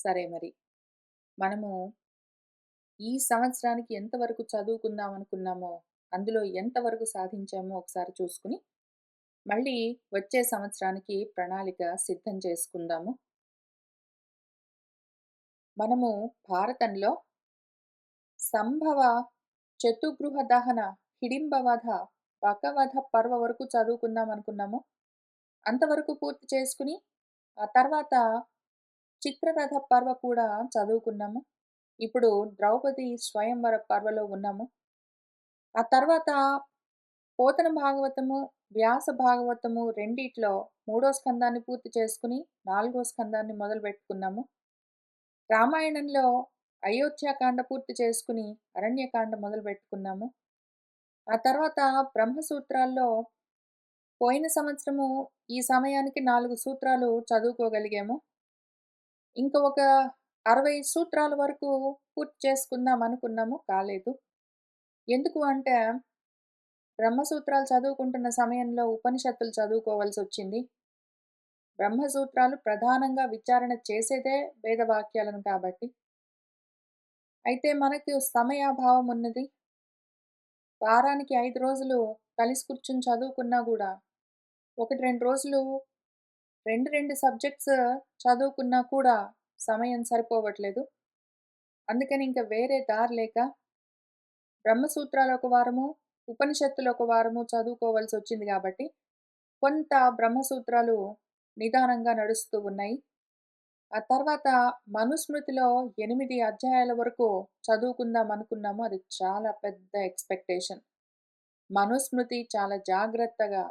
సరే మరి. మనము ఈ సంవత్సరానికి ఎంతవరకు చదువుకుందాం అనుకున్నామో, అందులో ఎంతవరకు సాధించామో ఒకసారి చూసుకుని మళ్ళీ వచ్చే సంవత్సరానికి ప్రణాళిక సిద్ధం చేసుకుందాము. మనము భారతంలో సంభవ చతుగృహ దహన హిడింబవధ బకవధ పర్వ వరకు చదువుకుందాం అనుకున్నాము. అంతవరకు పూర్తి చేసుకుని, ఆ తర్వాత చిత్రరథ పర్వ కూడా చదువుకున్నాము. ఇప్పుడు ద్రౌపది స్వయంవర పర్వలో ఉన్నాము. ఆ తర్వాత పోతన భాగవతము, వ్యాస భాగవతము రెండిట్లో మూడో స్కందాన్ని పూర్తి చేసుకుని, నాలుగో స్కందాన్ని మొదలు పెట్టుకున్నాము రామాయణంలో అయోధ్యాకాండ పూర్తి చేసుకుని, అరణ్యకాండ మొదలుపెట్టుకున్నాము. ఆ తర్వాత బ్రహ్మసూత్రాల్లో పోయిన సంవత్సరము ఈ సమయానికి నాలుగు సూత్రాలు చదువుకోగలిగాము. ఇంకా ఒక 60 సూత్రాల వరకు పూర్తి చేసుకుందాం అనుకున్నాము. కాలేదు. ఎందుకు అంటే, బ్రహ్మసూత్రాలు చదువుకుంటున్న సమయంలో ఉపనిషత్తులు చదువుకోవాల్సొచ్చింది. బ్రహ్మసూత్రాలు ప్రధానంగా విచారణ చేసేదే వేదవాక్యాలను కాబట్టి. అయితే మనకు సమయాభావం ఉన్నది. వారానికి ఐదు రోజులు కలిసి కూర్చుని చదువుకున్నా కూడా ఒకటి రెండు రోజులు 2, 2 సబ్జెక్ట్స్ చదువుకున్నా కూడా సమయం సరిపోవట్లేదు. అందుకని ఇంకా వేరే దారి లేక, బ్రహ్మసూత్రాలు ఒక వారము, ఉపనిషత్తులు ఒక వారము చదువుకోవాల్సొచ్చింది కాబట్టి కొంత బ్రహ్మసూత్రాలు నిదానంగా నడుస్తూ ఉన్నాయి. ఆ తర్వాత మనుస్మృతిలో ఎనిమిది అధ్యాయాల వరకు చదువుకుందాం అనుకున్నాము. అది చాలా పెద్ద ఎక్స్‌పెక్టేషన్. మనుస్మృతి చాలా జాగ్రత్తగా,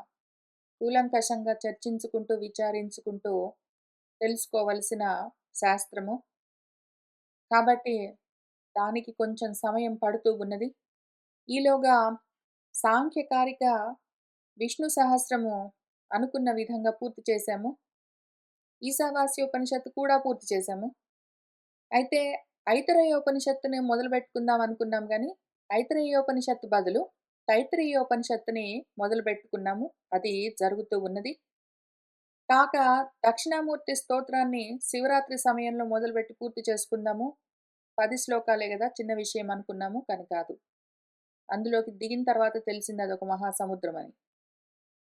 కూలంకషంగా చర్చించుకుంటూ, విచారించుకుంటూ తెలుసుకోవలసిన శాస్త్రము. కాబట్టి దానికి కొంచెం సమయం పడుతూ ఉన్నది. ఈలోగా సాంఖ్యకారిక విష్ణు సహస్రము అనుకున్న విధంగా పూర్తి చేశాము. ఈశావాస్యోపనిషత్తు కూడా పూర్తి చేశాము. అయితే ఐతరేయోపనిషత్తుని మొదలుపెట్టుకుందాం అనుకున్నాం గానీ, ఐతరేయోపనిషత్తు బదులు కైత్రియోపనిషత్తుని మొదలు పెట్టుకున్నాము అది జరుగుతూ ఉన్నది. కాక దక్షిణామూర్తి స్తోత్రాన్ని శివరాత్రి సమయంలో మొదలుపెట్టి పూర్తి చేసుకుందాము. పది శ్లోకాలే కదా చిన్న విషయం అనుకున్నాము. కానీ కాదు. అందులోకి దిగిన తర్వాత తెలిసింది అదొక మహాసముద్రం అని.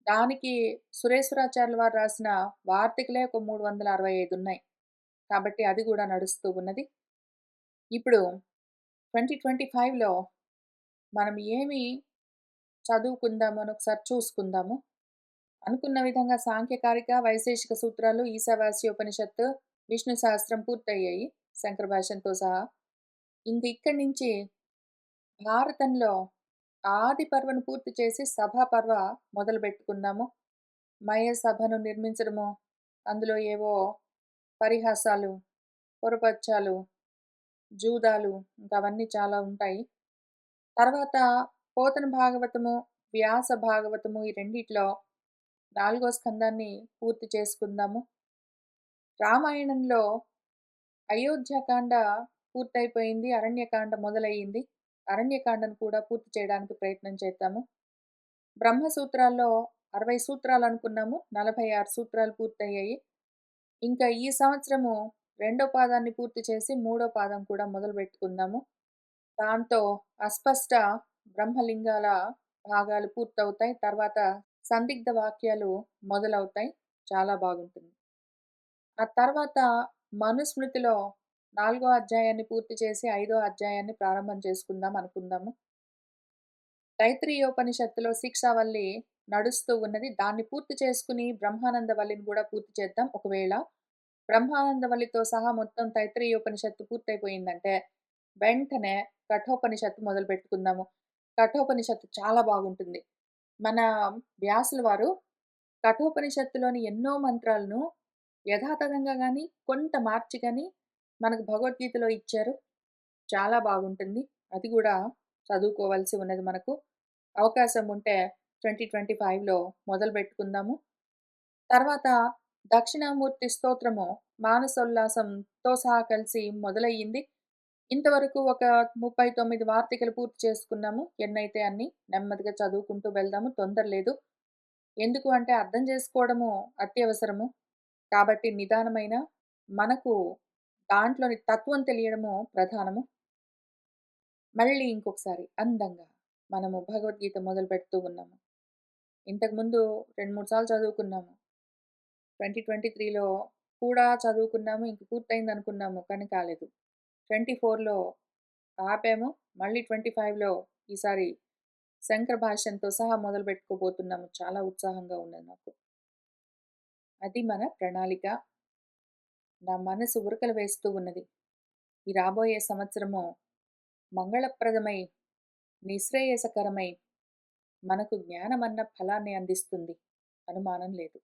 దానికి సురేశ్వరాచార్యుల వారు రాసిన వార్తికలే ఒక 365 ఉన్నాయి. కాబట్టి అది కూడా నడుస్తూ ఉన్నది. ఇప్పుడు 2025లో మనం ఏమి చదువుకుందాము అని ఒకసారి చూసుకుందాము. అనుకున్న విధంగా సాంఖ్యకారిక, వైశేషిక సూత్రాలు, ఈశావాస్యోపనిషత్తు, విష్ణు సహస్రం పూర్తయ్యాయి. శంకర భాషంతో సహా. ఇంక ఇక్కడి నుంచి భారతంలో ఆది పర్వను పూర్తి చేసి సభా పర్వ మొదలు పెట్టుకుందాము మయ సభను నిర్మించడము, అందులో ఏవో పరిహాసాలు, పొరపచ్చాలు, జూదాలు ఇంకా అవన్నీ చాలా ఉంటాయి. తర్వాత పోతన భాగవతము, వ్యాస భాగవతము ఈ రెండిట్లో నాలుగో స్కందాన్ని పూర్తి చేసుకుందాము. రామాయణంలో అయోధ్యకాండ పూర్తయిపోయింది. అరణ్యకాండ మొదలయ్యింది. అరణ్యకాండను కూడా పూర్తి చేయడానికి ప్రయత్నం చేద్దాము. బ్రహ్మసూత్రాల్లో 60 సూత్రాలు అనుకున్నాము. 46 సూత్రాలు పూర్తయ్యాయి. ఇంకా ఈ సంవత్సరము రెండో పాదాన్ని పూర్తి చేసి, మూడో పాదం కూడా మొదలు పెట్టుకుందాము దాంతో అస్పష్ట బ్రహ్మలింగాల భాగాలు పూర్తవుతాయి. తర్వాత సందిగ్ధ వాక్యాలు మొదలవుతాయి. చాలా బాగుంటుంది. ఆ తర్వాత మనుస్మృతిలో నాలుగో అధ్యాయాన్ని పూర్తి చేసి, ఐదో అధ్యాయాన్ని ప్రారంభం చేసుకుందాం అనుకుందాము. తైత్రీయోపనిషత్తులో శిక్షావల్లి నడుస్తూ ఉన్నది. దాన్ని పూర్తి చేసుకుని బ్రహ్మానందవల్లిని కూడా పూర్తి చేద్దాం. ఒకవేళ బ్రహ్మానందవల్లితో సహా మొత్తం తైత్రీయోపనిషత్తు పూర్తయిపోయిందంటే, వెంటనే కఠోపనిషత్తు మొదలు పెట్టుకుందాము కఠోపనిషత్తు చాలా బాగుంటుంది. మన వ్యాసుల వారు కఠోపనిషత్తులోని ఎన్నో మంత్రాలను యథాతథంగా కానీ కొంత మార్చి కానీ మనకు భగవద్గీతలో ఇచ్చారు. చాలా బాగుంటుంది. అది కూడా చదువుకోవాల్సి ఉన్నది మనకు. అవకాశం ఉంటే ట్వంటీ ట్వంటీ ఫైవ్లో మొదలు పెట్టుకుందాము తర్వాత దక్షిణామూర్తి స్తోత్రము మానసోల్లాసంతో సహా కలిసి మొదలయ్యింది. ఇంతవరకు ఒక 39 వార్తికలు పూర్తి చేసుకున్నాము. ఎన్నైతే అన్ని నెమ్మదిగా చదువుకుంటూ వెళ్దాము. తొందర లేదు. ఎందుకు అంటే అర్థం చేసుకోవడము అత్యవసరము. కాబట్టి నిదానమైన మనకు దాంట్లోని తత్వం తెలియడము ప్రధానము. మళ్ళీ ఇంకొకసారి అందంగా మనము భగవద్గీత మొదలు పెడుతూ ఉన్నాము. ఇంతకుముందు 2, 3 సార్లు చదువుకున్నాము. 2023లో కూడా చదువుకున్నాము. ఇంక పూర్తయిందనుకున్నాము. కానీ కాలేదు. 24లో ఆపాము. మళ్ళీ 25లో ఈసారి శంకర భాష్యంతో సహా మొదలుపెట్టుకోబోతున్నాము. చాలా ఉత్సాహంగా ఉన్నది నాకు. అది మన ప్రణాళిక. నా మనసు ఉరకలు వేస్తూ ఉన్నది. ఈ రాబోయే సంవత్సరము మంగళప్రదమై, నిశ్రేయసకరమై, మనకు జ్ఞానమన్న ఫలాన్ని అందిస్తుంది. అనుమానం లేదు.